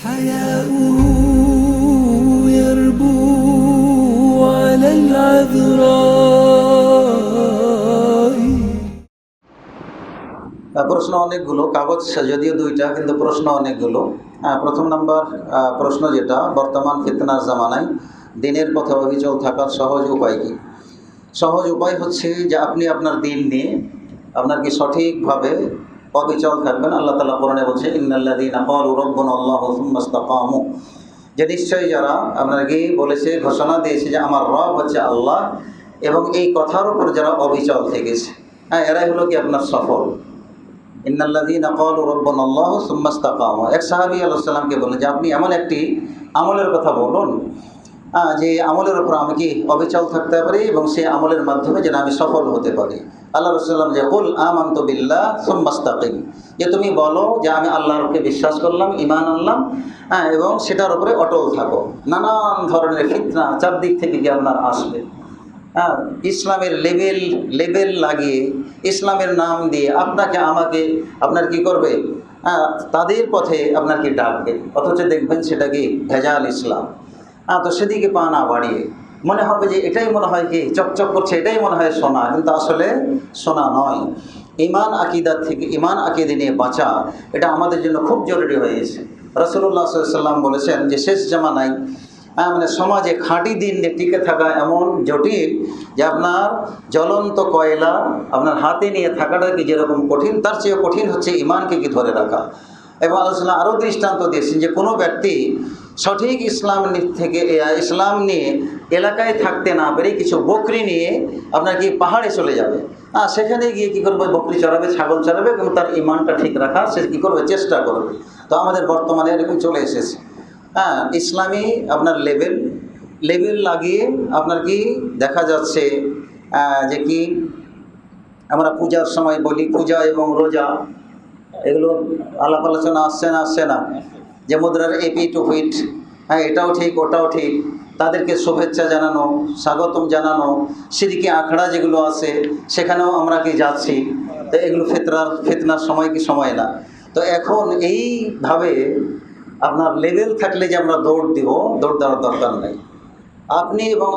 حياؤه يربو على العذراء আহ, প্রশ্ন অনেকগুলো কাগজ যদিও দুইটা কিন্তু প্রশ্ন অনেকগুলো আহ, প্রথম নাম্বার আহ, প্রশ্ন যেটা বর্তমান ফিতনার জামানায় দিনের পথে অবিচল থাকার সহজ উপায় কি সহজ উপায় হচ্ছে যে আপনি আপনার দিন নিয়ে আপনার কি সঠিকভাবে অবিচল থাকবেন। আল্লাহ তালা কোরআনে বলছে ইন্নাল্লাদিন রব্বন আল্লাহ সুম্মাস্তাকামু যে নিশ্চয়ই যারা আপনাকে বলেছে, ঘোষণা দিয়েছে যে আমার রব হচ্ছে আল্লাহ, এবং এই কথার উপর যারা অবিচল থেকেছে। হ্যাঁ এরাই হলো কি আপনার সফল? ইন্নাল্লাযীনা ক্বালু রাব্বানাল্লাহু সুম্মা ইসতাকামু। এক সাহাবী সালামকে বললেন, যে আপনি এমন একটি আমলের কথা বলুন যে আমলের উপর আমি কি অবিচল থাকতে পারি, এবং সেই আমলের মাধ্যমে যেন আমি সফল হতে পারি? আল্লাহ রসুল্লাম যে, কুল আমান্তু বিল্লাহ সুম্মা ইসতাকিম যে, তুমি বলো যে, আমি আল্লাহরকে বিশ্বাস করলাম ইমান আনলাম হ্যাঁ এবং সেটার উপরে অটল থাকো। নানান ধরনের ফিতনা চারদিক থেকে কি আপনার আসবে। হ্যাঁ ইসলামের লেবেল লেবেল লাগিয়ে, ইসলামের নাম দিয়ে আপনাকে আমাকে আপনার কি করবে? হ্যাঁ তাদের পথে আপনার কি ডাকবে? অথচ দেখবেন সেটা কি ভেজাল ইসলাম। হ্যাঁ তো সেদিকে পা না বাড়িয়ে মনে হবে যে এটাই মনে হয় কি, চকচক করছে, এটাই মনে হয় সোনা, কিন্তু আসলে সোনা নয়। ইমান আকিদার থেকে ইমান আকিদে নিয়ে বাঁচা, এটা আমাদের জন্য খুব জরুরি হয়েছে রসুল্লাহ সাল্লাম বলেছেন যে শেষ জামানায় মানে সমাজে খাঁটি দিন নিয়ে টিকে থাকা এমন জটিল যে আপনার জ্বলন্ত কয়লা আপনার হাতে নিয়ে থাকাটা কি যেরকম কঠিন, তার চেয়ে কঠিন হচ্ছে ইমানকে কি ধরে রাখা। এবং আলোচনা আরও দৃষ্টান্ত দিয়েছেন যে কোনো ব্যক্তি সঠিক ইসলাম থেকে ইসলাম নিয়ে এলাকায় থাকতে না পেরে কিছু বকরি নিয়ে আপনার কি পাহাড়ে চলে যাবে? হ্যাঁ সেখানে গিয়ে কী করবে? বকরি চড়াবে, ছাগল চড়াবে এবং তার ইমানটা ঠিক রাখা, সে কী করবে? চেষ্টা করবে। তো আমাদের বর্তমানে এরকম চলে এসেছে। হ্যাঁ ইসলামী আপনার লেভেল লেভেল লাগিয়ে আপনার কি দেখা যাচ্ছে যে কি আমরা পূজার সময় বলি পূজা এবং রোজা। এগুলো আলাপ আলোচনা আসছে না আসছে না? যে মুদ্রার এপি টু হুইট হ্যাঁ এটাও ঠিক, ওটাও ঠিক। তাদেরকে শুভেচ্ছা জানানো, স্বাগতম জানানো সেদিকে আখড়া যেগুলো আছে, সেখানেও আমরা কি যাচ্ছি? তো এগুলো ফেতনার ফেতনার সময় কি সময় না? তো এখন এইভাবে আপনার লেভেল থাকলে যে আমরা দৌড় দিব, দৌড় দেওয়ার দরকার নেই। আপনি এবং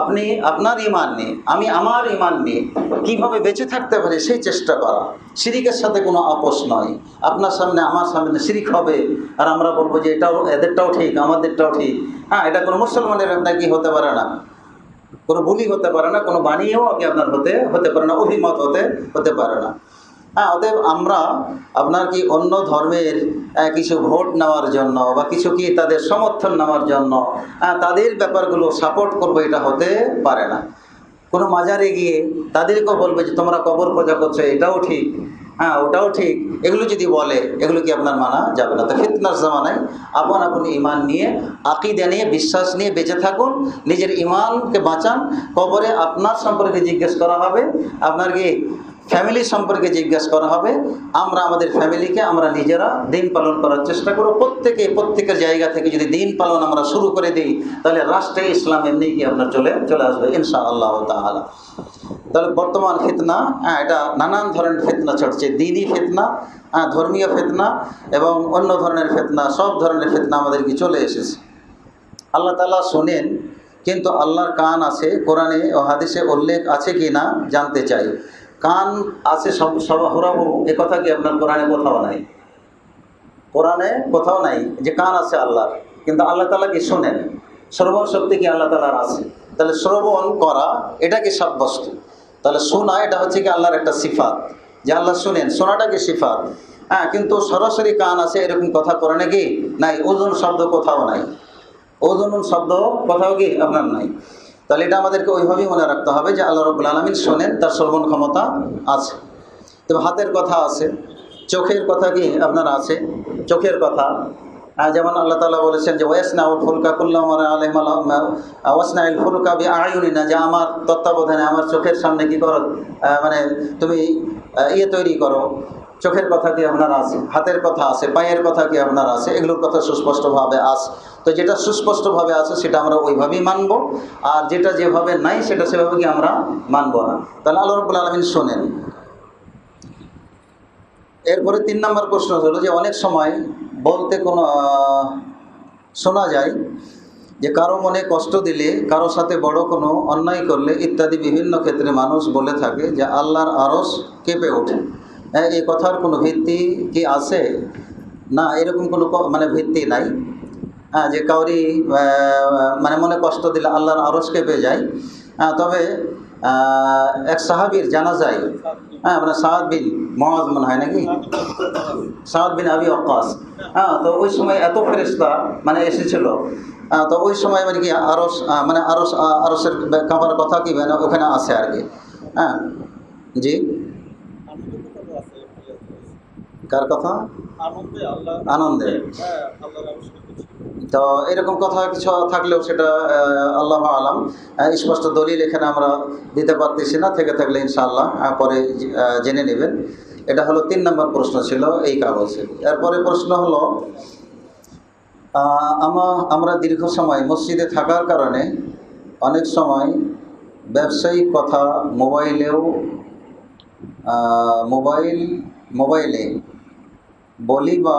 আপনি আপনার ইমান নিয়ে, আমি আমার ইমান নিয়ে কীভাবে বেঁচে থাকতে পারি সেই চেষ্টা করা। শিরিকের সাথে কোনো আপোষ নয়। আপনার সামনে, আমার সামনে শিরিক হবে। আর আমরা বলব যে এটাও, এদেরটাও ঠিক, আমাদেরটাও ঠিক। হ্যাঁ এটা কোনো মুসলমানের আপনার কি হতে পারে না। কোনো ভুলই হতে পারে না, কোনো বাণীও আপনি আপনার হতে হতে পারে না, অভিমত হতে হতে পারে না। হ্যাঁ অতএব আমরা আপনার কি অন্য ধর্মের কিছু ভোট নেওয়ার জন্য বা কিছু কি তাদের সমর্থন নেওয়ার জন্য আহ, তাদের ব্যাপারগুলো সাপোর্ট করব এটা হতে পারে না। কোনো মাজারে গিয়ে তাদেরকেও বলবে যে তোমরা কবর পূজা করছ এটাও ঠিক হ্যাঁ ওটাও ঠিক। এগুলো যদি বলে এগুলো কি আপনার মানা যাবে না? তো ফিতনার জামানায় আপন আপন ইমান নিয়ে আকিদা নিয়ে বিশ্বাস নিয়ে বেঁচে থাকুন নিজের ইমানকে বাঁচান। কবরে আপনার সম্পর্কে জিজ্ঞেস করা হবে। আপনার কি ফ্যামিলি সম্পর্কে জিজ্ঞেস করা হবে। আমরা আমাদের ফ্যামিলিকে আমরা নিজেরা দিন পালন করার চেষ্টা করব। প্রত্যেকে প্রত্যেকের জায়গা থেকে যদি দিন পালন আমরা শুরু করে দিই, তাহলে রাষ্ট্রে ইসলাম এমনি কি আপনার চলে চলে আসবে ইনশা আল্লাহ তাহলে তাহলে বর্তমান ফিতনা হ্যাঁ এটা নানান ধরনের ফিতনা চলছে দিনই ফেতনা হ্যাঁ ধর্মীয় ফেতনা এবং অন্য ধরনের ফেতনা, সব ধরনের ফেতনা আমাদের কি চলে এসেছে। আল্লাহ তালা শোনেন, কিন্তু আল্লাহর কান আছে, কোরআনে ও হাদিসে উল্লেখ আছে কি না জানতে চাই। কান আছে সব সব এ কথা কি আপনার কোরআনে কোথাও নাই? কোরআনে কোথাও নাই যে কান আছে আল্লাহর, কিন্তু আল্লাহ তালা কি শোনেন? শ্রবণ শক্তি কি আল্লাহ তালার আছে? তাহলে শ্রবণ করা, এটা কি সাব্যস্ত? তাহলে শোনা, এটা হচ্ছে কি আল্লাহর একটা সিফাত, যে আল্লাহ শুনেন, শোনাটা কি সিফাত? হ্যাঁ কিন্তু সরাসরি কান আছে, এরকম কথা করে নাকি? নাই, ওজন শব্দ কোথাও নাই। ওজন শব্দ কোথাও কি আপনার নাই? তাহলে এটা আমাদেরকে ওইভাবেই মনে রাখতে হবে যে আল্লাহ রবুল আলমিন শোনেন, তার শ্রবণ ক্ষমতা আছে। তবে হাতের কথা আছে, চোখের কথা কি আপনার আছে? চোখের কথা। যেমন আল্লাহ তালা বলেছেন যে ওয়াসনা উল ফুলকা কুল্লাম ওয়াসনা ইল ফুলকা বি আয়ুনি না যে আমার তত্ত্বাবধানে আমার চোখের সামনে কি করো মানে তুমি ইয়ে তৈরি করো। চোখের কথা কি আপনার আছে? হাতের কথা আছে? পায়ের কথা কি আপনার আছে? এগুলোর কথা সুস্পষ্টভাবে আছে। তো যেটা সুস্পষ্টভাবে আছে সেটা আমরা ওইভাবেই মানব, আর যেটা যেভাবে নাই সেটা সেভাবে কি আমরা মানব না। তাহলে আল্লাহ রব্বুল আলমিন শোনেন। এরপরে তিন নম্বর প্রশ্ন হলো যে অনেক সময় বলতে কোনো শোনা যায় যে কারও মনে কষ্ট দিলে কারও সাথে বড় কোনো অন্যায় করলে ইত্যাদি বিভিন্ন ক্ষেত্রে মানুষ বলে থাকে যে আল্লাহর আরস কেঁপে ওঠে। হ্যাঁ এই কথার কোনো ভিত্তি কি আছে? না, এরকম কোনো মানে ভিত্তি নাই। যে কাউরি মানে মনে কষ্ট দিলে আল্লাহর আরস কেঁপে যায়। হ্যাঁ, তবে এক সাহাবির জানা যায় হ্যাঁ মানে সাহাদ বিন মহাজ মনে হয় নাকি? সাদ বিন আবি অক্কাস হ্যাঁ তো ওই সময় এত ফেরিস্তা মানে এসেছিল। হ্যাঁ, তো ওই সময় মানে কি আরস মানে আরস আরসের কাঁপার কথা কি মানে ওখানে আছে আর কি। হ্যাঁ জি। কার কথা? আনন্দে আনন্দে। তো এরকম কথা কিছু থাকলেও সেটা আল্লাহ আলাম। স্পষ্ট দলিল এখানে আমরা দিতে পারতেছি না, থেকে থাকলে ইনশাআল্লাহ পরে জেনে নেবেন। এটা হলো তিন নম্বর প্রশ্ন ছিল এই কাগজে। এরপরে প্রশ্ন হলো আমা, আমরা দীর্ঘ সময় মসজিদে থাকার কারণে অনেক সময় ব্যবসায়িক কথা মোবাইলেও মোবাইল, মোবাইলে বলি বা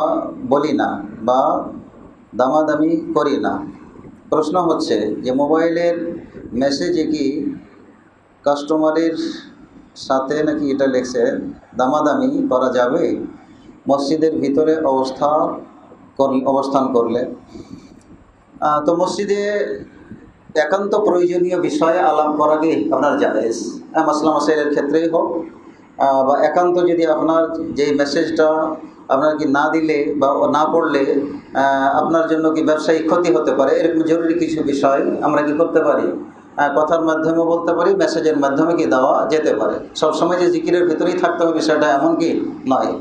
বলি না, বা দামাদামি করি না। প্রশ্ন হচ্ছে যে মোবাইলের মেসেজে কি কাস্টমারের সাথে নাকি এটা লেখছে দামাদামি করা যাবে? মসজিদের ভিতরে অবস্থা কর- অবস্থান করলে। তো মসজিদে একান্ত প্রয়োজনীয় বিষয়ে আলাপ করা কি আপনার জায়েজ? হ্যাঁ, মাসলা মাসাইলের ক্ষেত্রেই হোক বা একান্ত যদি আপনার যে মেসেজটা আপনার কি না দিলে বা না পড়লে আপনার জন্য কি ব্যবসায়িক ক্ষতি হতে পারে? এরকম জরুরি কিছু বিষয় আমরা কি করতে পারি? কথার মাধ্যমে বলতে পারি মেসেজের মাধ্যমে কি দেওয়া যেতে পারে? সবসময় যে জিকিরের ভিতরেই থাকতে হবে বিষয়টা এমন কি নয়।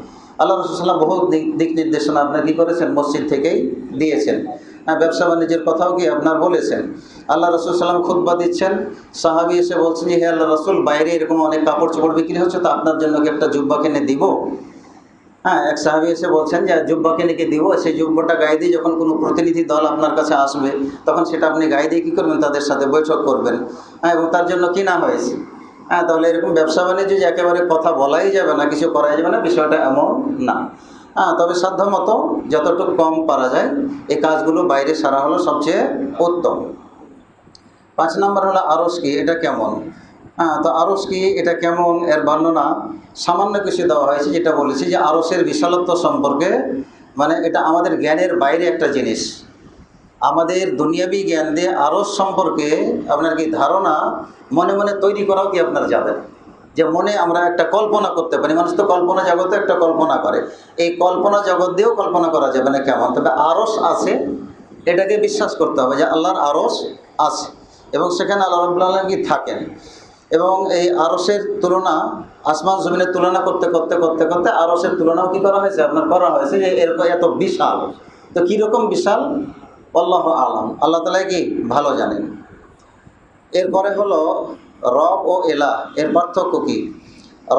আল্লাহ রসুল্লাম বহু দিক নির্দেশনা আপনার কী করেছেন? মসজিদ থেকেই দিয়েছেন। হ্যাঁ ব্যবসা বাণিজ্যের কথাও কি আপনার বলেছেন? আল্লাহ রসুল সাল্লাম খুদ্া দিচ্ছেন। সাহাবি এসে বলছেন যে, হে আল্লাহ রসুল, বাইরে এরকম অনেক কাপড় চোপড় বিক্রি হচ্ছে, তো আপনার জন্য কি একটা জুব্বা কিনে দিব? হ্যাঁ এক সাহাবি এসে বলছেন যে জুব্বা কিনে কি দিব, সেই জুব্বাটা গায়ে দিয়ে যখন কোনো প্রতিনিধি দল আপনার কাছে আসবে, তখন সেটা আপনি গায়ে দিয়ে কী করবেন? তাদের সাথে বৈঠক করবেন। হ্যাঁ এবং তার জন্য কিনা হয়েছে? হ্যাঁ তাহলে এরকম ব্যবসা বাণিজ্য যে একেবারে কথা বলাই যাবে না, কিছু করাই যাবে না, বিষয়টা এমন না। হ্যাঁ তবে সাধ্যমতো যতটুকু কম পারা যায়, এই কাজগুলো বাইরে সারা হলো সবচেয়ে উত্তম। পাঁচ নম্বর হলো আরস কি? এটা কেমন? তো আরস কি এটা কেমন? এর বর্ণনা সামান্য কিছু দেওয়া হয়েছে যেটা বলেছি যে আরসের বিশালত্ব সম্পর্কে মানে এটা আমাদের জ্ঞানের বাইরে একটা জিনিস। আমাদের দুনিয়াবি জ্ঞান দিয়ে আরস সম্পর্কে আপনার কি ধারণা মনে মনে তৈরি করাও কি আপনার যাবে? যে মনে আমরা একটা কল্পনা করতে পারি, মানুষ তো কল্পনা জগতে একটা কল্পনা করে। এই কল্পনা জগৎ দিয়েও কল্পনা করা যাবে না কেমন? তবে আরস আছে, এটাকে বিশ্বাস করতে হবে যে আল্লাহর আরস আছে। এবং সেখানে আল্লাহ রবুল্লা কি থাকেন? এবং এই আরসের তুলনা আসমান জমিনের তুলনা করতে করতে করতে করতে আরসের তুলনাও কি করা হয়েছে? আপনার করা হয়েছে যে এরকম এত বিশাল। তো কীরকম বিশাল? আল্লাহ আলম। আল্লাহ তালাই কি? ভালো জানেন। এরপরে হলো রব ও এলাহ। এর পার্থক্য কি?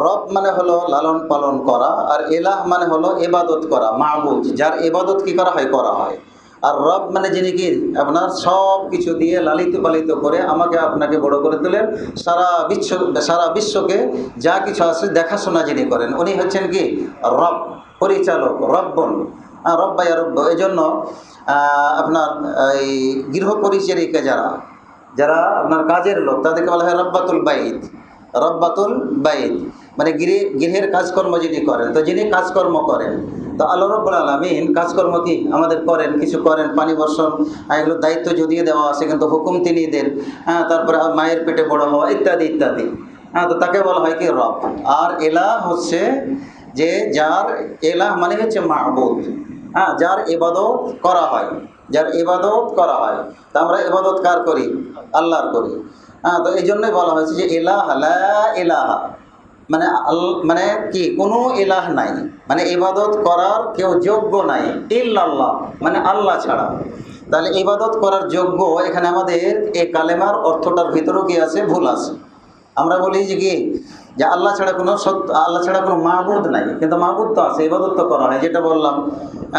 রব মানে হলো লালন পালন করা আর এলাহ মানে হলো এবাদত করা মাহবুদ যার এবাদত কি করা হয়? করা হয়। আর রব মানে যিনি কি? আপনার সব কিছু দিয়ে লালিত পালিত করে আমাকে আপনাকে বড় করে তোলেন। সারা বিশ্ব, সারা বিশ্বকে যা কিছু আছে দেখাশোনা যিনি করেন, উনি হচ্ছেন কি? রব, পরিচালক, রব্বন। রব্বাই রব্ব এই জন্য আপনার এই গৃহ পরিচারিকা যারা যারা আপনার কাজের লোক, তাদেরকে বলা হয় রব্বাতুল বাইদ রব্বাতুল বাইত। মানে গৃহে গৃহের কাজকর্ম যিনি করেন, তো যিনি কাজকর্ম করেন, তো আল্লাহ রব্বুল আলমিন কাজকর্ম কি? আমাদের করেন, কিছু করেন, পানি বর্ষণ এগুলো দায়িত্ব যদিও দেওয়া আছে, কিন্তু হুকুম তিনি দেন হ্যাঁ তারপরে মায়ের পেটে বড় হওয়া, ইত্যাদি ইত্যাদি। হ্যাঁ তো তাকে বলা হয় কি? রব। আর এলা হচ্ছে যে যার এলাহ মানে হচ্ছে মাহবুদ হ্যাঁ যার ইবাদত করা হয়, যার ইবাদত করা হয়। তা আমরা ইবাদত কার করি? আল্লাহর করি। হ্যাঁ তো এই জন্যই বলা হয়েছে যে এলাহ লা এলাহা। মানে মানে কি, কোনো এলাহ নাই। মানে ইবাদত করার কেউ যোগ্য নাই, ইল্লাল্লাহ মানে আল্লাহ ছাড়া। তাহলে ইবাদত করার যোগ্য এখানে আমাদের এ কালেমার অর্থটার ভিতরেও কি আছে? ভুল আছে। আমরা বলি যে কি যে আল্লাহ ছাড়া কোনো সত্য, আল্লাহ ছাড়া কোনো মাহবুদ নাই। কিন্তু মাহবুদ তো আছে, ইবাদত তো করা হয় যেটা বললাম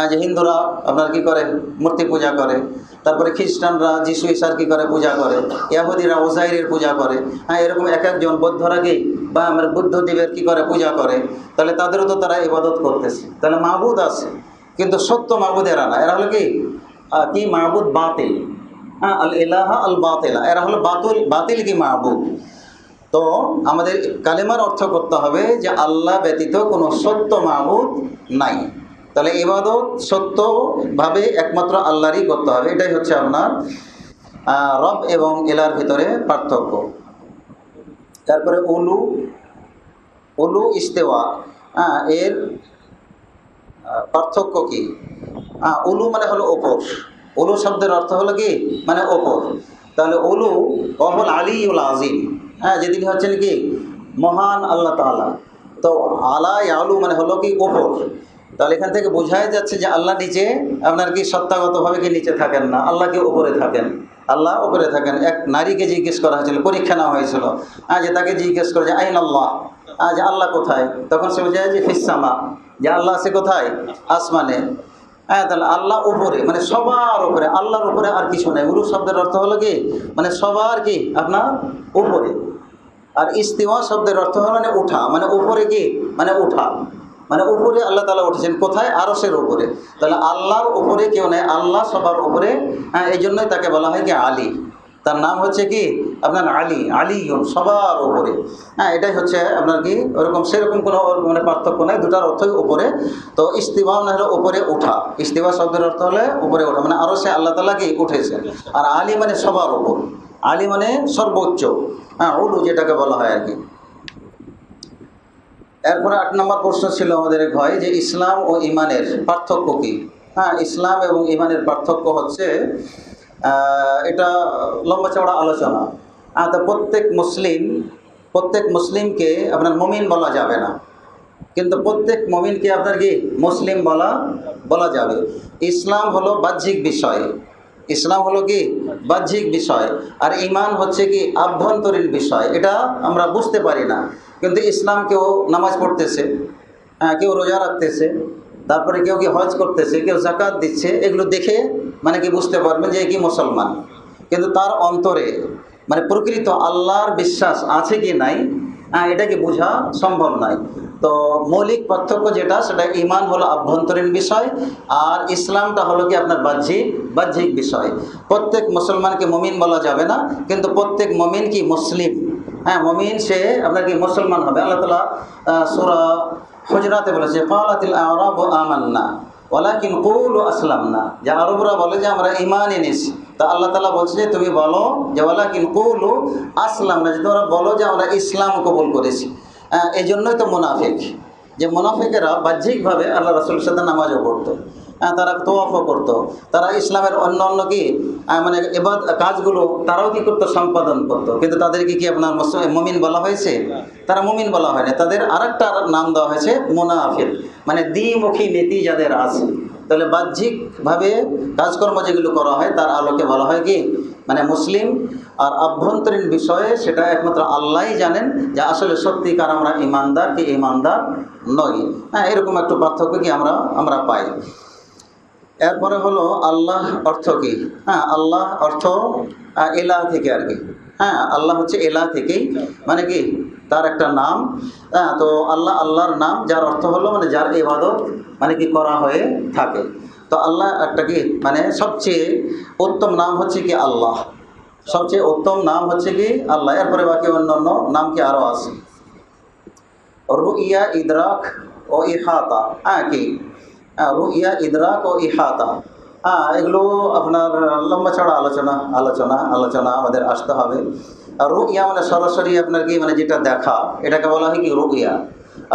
যে হিন্দুরা আপনার কি করে? মূর্তি পূজা করে। তারপরে খ্রিস্টানরা, যিশু ইসার কি করে? পূজা করে। ইয়াহুদিরা ওজাইরের পূজা করে। হ্যাঁ এরকম এক একজন বৌদ্ধরা কি? বা আমার বুদ্ধদেবের কি করে? পূজা করে। তাহলে তাদেরও তো তারা ইবাদত করতেছে। তাহলে মাহবুদ আছে। কিন্তু সত্য মাহবুদ এরা না। এরা হলো কি? কি মাহবুদ বাতিল। হ্যাঁ আল এলাহা আল বাতিলা এরা হলো বাতুল বাতিল কি মাহবুদ তো আমাদের কালেমার অর্থ করতে হবে যে আল্লাহ ব্যতীত কোনো সত্য মাহবুদ নাই। তাহলে এবাদত সত্যভাবে একমাত্র আল্লাহরই করতে হবে। এটাই হচ্ছে আপনার রব এবং এলার ভিতরে পার্থক্য। তারপরে উলু উলু ইস্তেওয়া হ্যাঁ এর পার্থক্য কি? হ্যাঁ উলু মানে হলো ওপর। উলু শব্দের অর্থ হলো কি? মানে ওপর। তাহলে উলু অহল আলী উল আজিম। হ্যাঁ যেদিন হচ্ছেন কি? মহান আল্লাহ তাআলা। তো আলা আলু মানে হলো কি? ওপর। তাহলে এখান থেকে বোঝাই যাচ্ছে যে আল্লাহ নিচে, আপনার কি সত্তাগতভাবে কি নিচে থাকেন না? আল্লাহ কি উপরে থাকেন? আল্লাহ উপরে থাকেন। এক নারীকে জিজ্ঞেস করা হয়েছিল, পরীক্ষা নেওয়া হয়েছিল। হ্যাঁ যে তাকে জিজ্ঞেস করে যে, আইন আল্লাহ? যে আল্লাহ কোথায়? তখন সে বোঝায় যে ফিসামা যে, আল্লাহ আছে কোথায়? আসমানে। হ্যাঁ তাহলে আল্লাহ উপরে মানে সবার উপরে। আল্লাহর উপরে আর কিছু নেই। উরু শব্দের অর্থ হলো কি? মানে সবার কি? আপনার উপরে। আর ইস্তিমা শব্দের অর্থ হলো মানে উঠা মানে উপরে কি? মানে উঠা। মানে উপরে আল্লাহ তালা উঠেছেন। কোথায়? আরসের উপরে। তাহলে আল্লাহর উপরে কেউ নেই। আল্লাহ সবার উপরে। হ্যাঁ এই জন্যই তাকে বলা হয় কি? আলী। তার নাম হচ্ছে কি? আপনার আলী। আলী সবার উপরে। হ্যাঁ এটাই হচ্ছে আপনার কি? ওরকম, সেরকম কোনো মানে পার্থক্য নেই। দুটার অর্থই উপরে। তো ইস্তিমা মানে হলো উপরে উঠা। ইস্তিমা শব্দের অর্থ হলে উপরে ওঠা মানে আরও সে আল্লাহ তালা কি? উঠেছেন। আর আলী মানে সবার উপর। আলী মানে সর্বোচ্চ হ্যাঁ উলু যেটাকে বলা হয় আর কি। এরপরে আট নম্বর প্রশ্ন ছিল আমাদের ভাই যে ইসলাম ও ইমানের পার্থক্য কি? হ্যাঁ ইসলাম এবং ইমানের পার্থক্য হচ্ছে এটা লম্বা চওড়া আলোচনা। হ্যাঁ তো প্রত্যেক মুসলিম, প্রত্যেক মুসলিমকে আপনার মমিন বলা যাবে না। কিন্তু প্রত্যেক মমিনকে আপনার কি? মুসলিম বলা বলা যাবে। ইসলাম হলো বাহ্যিক বিষয়। ইসলাম হলো কি বাহ্যিক বিষয় আর ইমান হচ্ছে কি আভ্যন্তরীণ বিষয় এটা আমরা বুঝতে পারি না। কিন্তু ইসলাম কেউ নামাজ পড়তেছে হ্যাঁ, কেউ রোজা রাখতেছে তারপরে কেউ কি হজ করতেছে কেউ জাকাত দিচ্ছে এগুলো দেখে মানে কি বুঝতে পারবেন যে কি মুসলমান। কিন্তু তার অন্তরে মানে প্রকৃত আল্লাহর বিশ্বাস আছে কি নাই হ্যাঁ, এটা কি বোঝা সম্ভব নয়। তো মৌলিক পার্থক্য যেটা, সেটা ইমান হলো আভ্যন্তরীণ বিষয়, আর ইসলামটা হলো কি আপনার বাহ্যিক বাহ্যিক বিষয়। প্রত্যেক মুসলমানকে মমিন বলা যাবে না, কিন্তু প্রত্যেক মমিন কি মুসলিম? হ্যাঁ মমিন সে আপনার কি মুসলমান হবে। আল্লাহ তালা সুরা হুজরাতে বলেছে ফালাতিল আরাব আমান্না, ওয়ালাকিন কুলু আসলাম না যে আরবরা বলে যে, আমরা ইমান এনেছি। তা আল্লাহ তালা বলছে যে, তুমি বলো যে, ওয়ালাকিন কুলু আসলাম না যে তোমরা বলো যে, আমরা ইসলাম কবুল করেছি। এই জন্যই তো মুনাফিক। যে মুনাফিকেরা বাহ্যিকভাবে আল্লাহ রসুলের সাথে নামাজও পড়তো। আহ, তারা তোয়াফও করতো। তারা ইসলামের অন্য অন্য কি মানে এবার কাজগুলো তারাও কি করতো? সম্পাদন করতো। কিন্তু তাদেরকে কি আপনার মমিন বলা হয়েছে? তারা মুমিন বলা হয় না তাদের আরেকটা নাম দেওয়া হয়েছে মুনাফিক। মানে দ্বিমুখী নীতি যাদের আছে। তাহলে বাহ্যিকভাবে কাজকর্ম যেগুলো করা হয় তার আলোকে বলা হয় কি মানে মুসলিম আর আভ্যন্তরীণ বিষয়ে সেটা একমাত্র আল্লাহ জানেন যে আসলে সত্যিকার আমরা ইমানদার কি ইমানদার নই। হ্যাঁ এরকম একটু পার্থক্য কি আমরা আমরা পাই। এরপরে হলো আল্লাহ অর্থ কি? হ্যাঁ আল্লাহ অর্থ এলা থেকে আর কি। হ্যাঁ আল্লাহ হচ্ছে এলা থেকেই মানে কি? তার একটা নাম। হ্যাঁ তো আল্লাহ, আল্লাহর নাম, যার অর্থ হলো মানে যার ইবাদত মানে কি করা হয়ে থাকে। তো আল্লাহ একটা কি মানে সবচেয়ে উত্তম নাম হচ্ছে কি আল্লাহ। সবচেয়ে উত্তম নাম হচ্ছে কি আল্লাহ। এরপরে বাকি অন্যান্য নাম কি আরও আছে। রুইয়া ইদরাক ও ইহাতা। হ্যাঁ কি? হ্যাঁ, রুইয়া ইদরাক ও ইহাতা। হ্যাঁ এগুলো আপনার লম্বা ছড়া আলোচনা আলোচনা আলোচনা আমাদের আসতে হবে। আর রুইয়া মানে সরাসরি আপনার কি মানে যেটা দেখা এটাকে বলা হয় কি রুইয়া।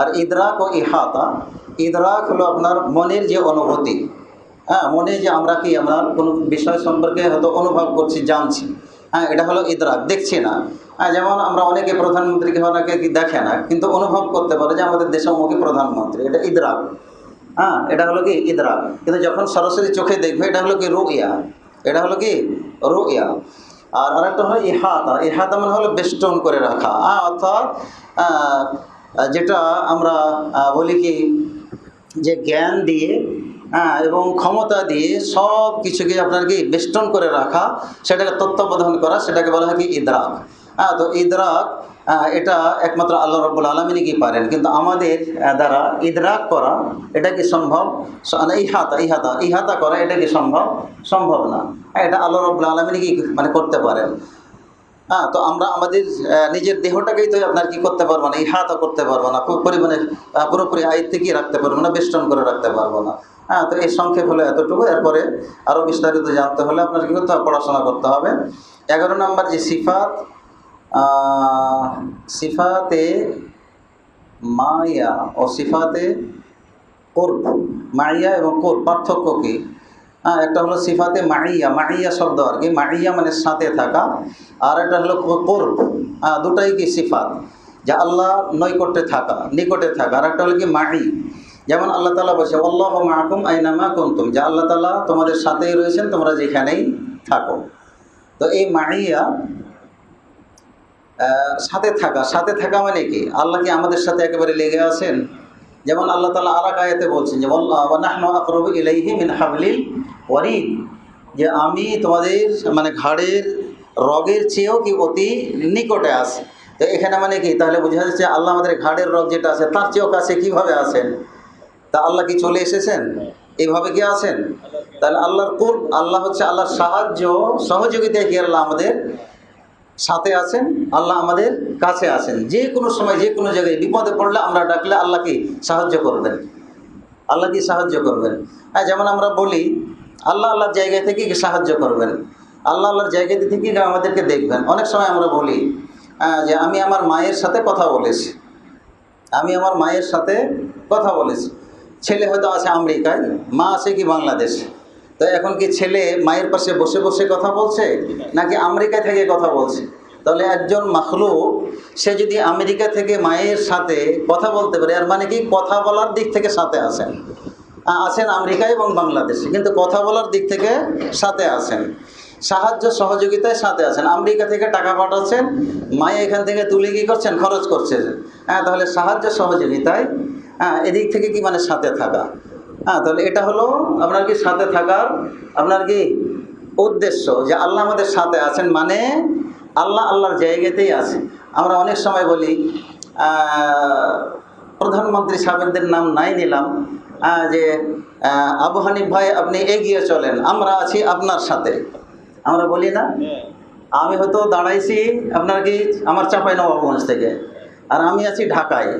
আর ইদরাক ও ইহাতা ইদরাক হলো আপনার মনের যে অনুভূতি। হ্যাঁ মনে যে আমরা কি আমরা কোনো বিষয় সম্পর্কে হয়তো অনুভব করছি, জানছি। হ্যাঁ এটা হলো ইদরাক, দেখছি না। হ্যাঁ যেমন আমরা অনেকে প্রধানমন্ত্রীকে অনেকে কি দেখে না, কিন্তু অনুভব করতে পারে যে আমাদের দেশমুখী প্রধানমন্ত্রী, এটা ইদরাক। হ্যাঁ এটা হলো কি ইদরাক। কিন্তু যখন সরাসরি চোখে দেখবে, এটা হলো কি রুইয়া। এটা হলো কি রুইয়া। আর আরেকটা হলো ইহাতা। ইহাতা মানে হলো বেষ্টন করে রাখা। হ্যাঁ অর্থাৎ যেটা আমরা বলি কি, যে জ্ঞান দিয়ে হ্যাঁ এবং ক্ষমতা দিয়ে সব কিছুকে আপনার কি বেষ্টন করে রাখা সেটাকে তত্ত্বাবধান করা সেটাকে বলা হয় কি? ইদরাক। হ্যাঁ তো ইদরাক এটা একমাত্র আল্লাহ রব্বুল আলমিনই কি পারেন? কিন্তু আমাদের দ্বারা ইদরাক করা এটা কি সম্ভব? ইহাতা ইহাতা ইহাতা করা এটা কি সম্ভব? সম্ভব না। হ্যাঁ, এটা আল্লাহ রব্বুল আলমিনই কি মানে করতে পারেন। হ্যাঁ তো আমরা আমাদের নিজের দেহটাকেই তো আপনার কি করতে পারব না? ইহাতা করতে পারব না। পরিমাণে পুরোপুরি আয়ত্তে কি রাখতে পারব না? বেষ্টন করে রাখতে পারব না। হ্যাঁ তো এই সংক্ষেপ হলো এতটুকু। এরপরে আরও বিস্তারিত জানতে হলে আপনার কী করতে হবে? পড়াশোনা করতে হবে। এগারো নম্বর যে সিফাত সিফাতে মায়া ও সিফাতে কোরব মাইয়া এবং কোর, পার্থক্য কি? হ্যাঁ একটা হলো সিফাতে মাইয়া। মাইয়া শব্দ আর কি। মাইয়া মানে সাথে থাকা, আর একটা হলো কোরব হ্যাঁ দুটাই কি সিফাত? যা আল্লাহ নৈকট্যে থাকা, নিকটে থাকা। আর একটা হলো কি মাই। যেমন আল্লাহ তালা বলছে অল্লাহ মাহকুম আইনামা কুন্তুম যা আল্লাহ তালা তোমাদের সাথেই রয়েছেন তোমরা যেখানেই থাকো। তো এই আহ, সাথে থাকা সাথে থাকা মানে কি? আল্লাহ কি আমাদের সাথে একেবারে লেগে আছেন? যেমন আল্লাহ তালা আলাক আয়াতে বলছেন যে মিন হাবলিল ওয়ারিদ যে আমি তোমাদের মানে ঘাড়ের রগের চেয়েও কি অতি নিকটে আছে। তো এখানে মানে কি? তাহলে বোঝা যাচ্ছে আল্লাহ আমাদের ঘাড়ের রগ যেটা আছে তার চেয়েও কাছে কীভাবে আছেন? তা আল্লাহ কি চলে এসেছেন? এইভাবে কি আছেন? তাহলে আল্লাহর কুর আল্লাহ হচ্ছে আল্লাহর সাহায্য, সহযোগিতায় কি আল্লাহ আমাদের সাথে আছেন? আল্লাহ আমাদের কাছে আছেন। যে কোনো সময়, যে কোনো জায়গায় বিপদে পড়লে আমরা ডাকলে আল্লাহ কি সাহায্য করবেন। আল্লাহ কি সাহায্য করবেন। হ্যাঁ যেমন আমরা বলি, আল্লাহ আল্লাহর জায়গা থেকে সাহায্য করবেন? আল্লাহ আল্লাহর জায়গা থেকে আমাদেরকে দেখবেন? অনেক সময় আমরা বলি যে আমি আমার মায়ের সাথে কথা বলেছি। আমি আমার মায়ের সাথে কথা বলেছি। ছেলে হয়তো আছে আমেরিকায়, মা আছে কি বাংলাদেশে? তো এখন কি ছেলে মায়ের পাশে বসে বসে কথা বলছে, নাকি আমেরিকা থেকে কথা বলছে? তাহলে একজন মাখলুক, সে যদি আমেরিকা থেকে মায়ের সাথে কথা বলতে পারে আর মানে কি কথা বলার দিক থেকে সাথে আসেন আছেন আমেরিকা এবং বাংলাদেশে, কিন্তু কথা বলার দিক থেকে সাথে আছেন। সাহায্য সহযোগিতায় সাথে আছেন। আমেরিকা থেকে টাকা পাঠাচ্ছেন, মায়ে এখান থেকে তুলে কি করছেন? খরচ করছে। হ্যাঁ তাহলে সাহায্য সহযোগিতায় হ্যাঁ এদিক থেকে কি মানে সাথে থাকা? হ্যাঁ তাহলে এটা হলো আপনার কি সাথে থাকার, আপনার কি উদ্দেশ্য যে আল্লাহ আমাদের সাথে আছেন মানে আল্লাহ আল্লাহর জায়গাতেই আছে। আমরা অনেক সময় বলি প্রধানমন্ত্রী সাহেবদের নাম নাই নিলাম যে আবু হানিফ ভাই আপনি এগিয়ে চলেন, আমরা আছি আপনার সাথে। আমরা বলি না? আমি হয়তো দাঁড়াইছি আপনার কি, আমার চাপাই নবাবগঞ্জ থেকে, আর আমি আছি ঢাকায়।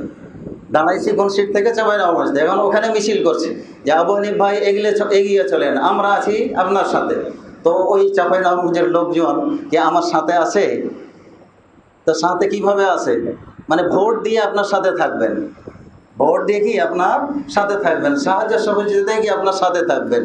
দাঁড়াইছি কোন সিট থেকে চাপাই নবাবগঞ্জ থেকে এখন ওখানে মিছিল করছে। যে আবু হানিফ, ভাই, এগিয়ে এগিয়ে চলেন, আমরা আছি আপনার সাথে। তো ওই চাপাই নবাবগঞ্জের লোকজন কি আমার সাথে আছে, তো সাথে কীভাবে আছে? মানে ভোট দিয়ে আপনার সাথে থাকবেন। ভোট দিয়ে কি আপনার সাথে থাকবেন? সাহায্য সহযোগিতায় কি আপনার সাথে থাকবেন?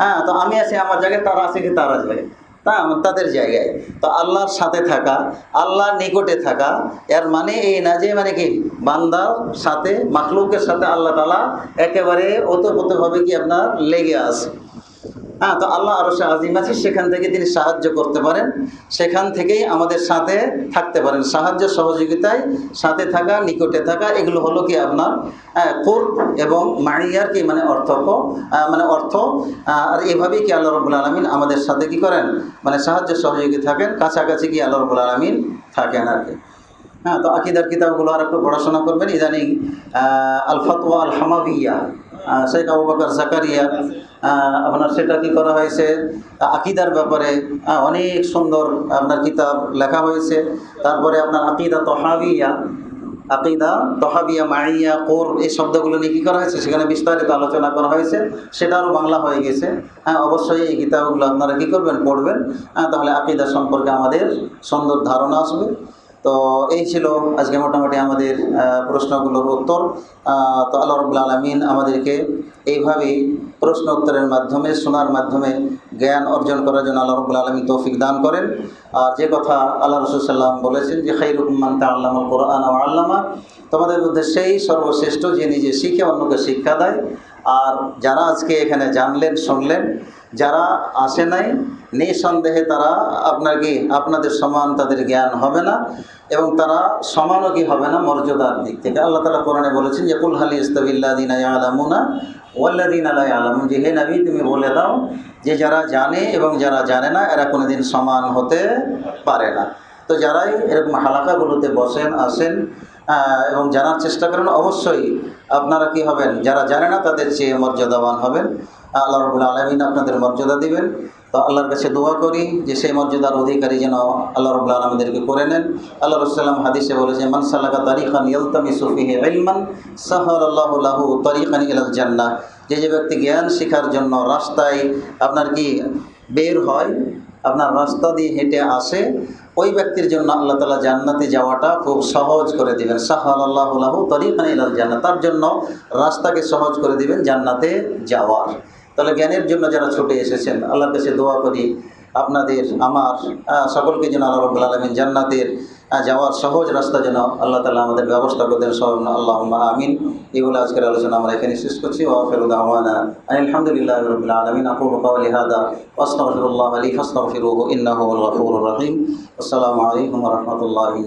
হ্যাঁ তো আমি আছি, আমার জায়গায় তারা আছে কি তারা যায় তা তাদের জায়গায়। তো আল্লাহর সাথে থাকা, আল্লাহর নিকটে থাকা, এর মানে এই না যে মানে কি বান্দার সাথে, মাখলুকের সাথে আল্লাহ তালা একেবারে ওতপ্রোতভাবে কি আপনার লেগে আছে। হ্যাঁ তো আল্লাহ আরও আজিম আছে সেখান থেকে তিনি সাহায্য করতে পারেন। সেখান থেকেই আমাদের সাথে থাকতে পারেন। সাহায্য সহযোগিতায় সাথে থাকা নিকটে থাকা এগুলো হলো কি আপনার হ্যাঁ, কুরব এবং মারিয়ার কি মানে অর্থক মানে অর্থ আর এভাবেই কি আল্লাহ রবুল আলমিন আমাদের সাথে কি করেন? মানে সাহায্য সহযোগী থাকেন কাছাকাছি কি আল্লাহ রবুল আলমিন থাকেন আর কি। হ্যাঁ তো আকিদার কিতাবগুলো আর একটু পড়াশোনা করবেন। ইদানিং আল ফতোয়া আল হামাবিয়া শেখ আবু বকর জাকারিয়া আপনার সেটা কি করা হয়েছে? আকিদার ব্যাপারে অনেক সুন্দর আপনার কিতাব লেখা হয়েছে। তারপরে আপনার আকিদা তহাবিয়া আকিদা তহাবিয়া মাইয়া, কোর, এই শব্দগুলো নিয়ে কী করা হয়েছে? সেখানে বিস্তারিত আলোচনা করা হয়েছে। সেটারও বাংলা হয়ে গেছে। হ্যাঁ অবশ্যই এই কিতাবগুলো আপনারা কী করবেন? পড়বেন। হ্যাঁ তাহলে আকিদা সম্পর্কে আমাদের সুন্দর ধারণা আসবে। তো এই ছিল আজকে মোটামুটি আমাদের প্রশ্নগুলোর উত্তর। তো আল্লাহ রবুল্লা আলমিন আমাদেরকে এইভাবেই প্রশ্ন উত্তরের মাধ্যমে, শোনার মাধ্যমে জ্ঞান অর্জন করার জন্য আল্লাহ রবুল্লা আলমিন তৌফিক দান করেন। আর যে কথা আল্লাহ রসুল সাল্লাম বলেছেন যে খাই রুকমান তা আল্লামুল কোরআন আল্লামা তোমাদের মধ্যে সেই সর্বশ্রেষ্ঠ যে নিজে শিখে অন্যকে শিক্ষা দেয়। আর যারা আজকে এখানে জানলেন, শুনলেন, যারা আসে নাই, নিঃসন্দেহে তারা আপনার কি, আপনাদের সমান তাদের জ্ঞান হবে না এবং তারা সমানও কি হবে না, মর্যাদার দিক থেকে। আল্লাহ তালা কোরআনে বলেছেন যে কুলহালি ইস্তাবিল্লা ইস্তাবিল্লাদিন আলামুনা ওয়াল্লাদিন আলাই আলম যে হে নবী, তুমি বলে দাও যে যারা জানে এবং যারা জানে না, এরা কোনোদিন সমান হতে পারে না। তো যারাই এরকম হালাকাগুলোতে বসেন, আসেন এবং জানার চেষ্টা করেন, অবশ্যই আপনারা কি হবেন? যারা জানে না, তাদের চেয়ে মর্যাদাবান হবেন। আল্লাহ রবুল্লা আলমিন আপনাদের মর্যাদা দিবেন। তো আল্লাহর কাছে দোয়া করি যে সেই মর্যাদার অধিকারী যেন আল্লাহ রবুল আলমীদেরকে করে নেন। আল্লাহ রসুল্লাম হাদিসে বলেছে মানসাল্লাকা তারিখান ইয়লতামি সুফিহি ইলমান সাহর আল্লাহ লাহু তরিখান জান্নাহ। যে যে ব্যক্তি জ্ঞান শেখার জন্য রাস্তায় আপনার কি বের হয়, আপনার রাস্তা দিয়ে হেঁটে আসে, ওই ব্যক্তির জন্য আল্লাহ তালা জান্নাতে যাওয়াটা খুব সহজ করে দেবেন। সাহাল আল্লাহ তরিখান ইলাল জান্নাত তার জন্য রাস্তাকে সহজ করে দিবেন জান্নাতে যাওয়ার। তাহলে জ্ঞানের জন্য যারা ছুটে এসেছেন, আল্লাহর কাছে দোয়া করি, আপনাদের, আমার সকলকে যেন আল্লাহ রব্বুল আলমিন জান্নাতের যাওয়ার সহজ রাস্তা যেন আল্লাহ তালা আমাদের ব্যবস্থা করে দেন সব আল্লাহ আমিন। এগুলো আজকের আলোচনা আমরা এখানে শেষ করছি। আলহামদুলিল্লাহ আসসালামু আলাইকুম রাহমাতুল্লাহি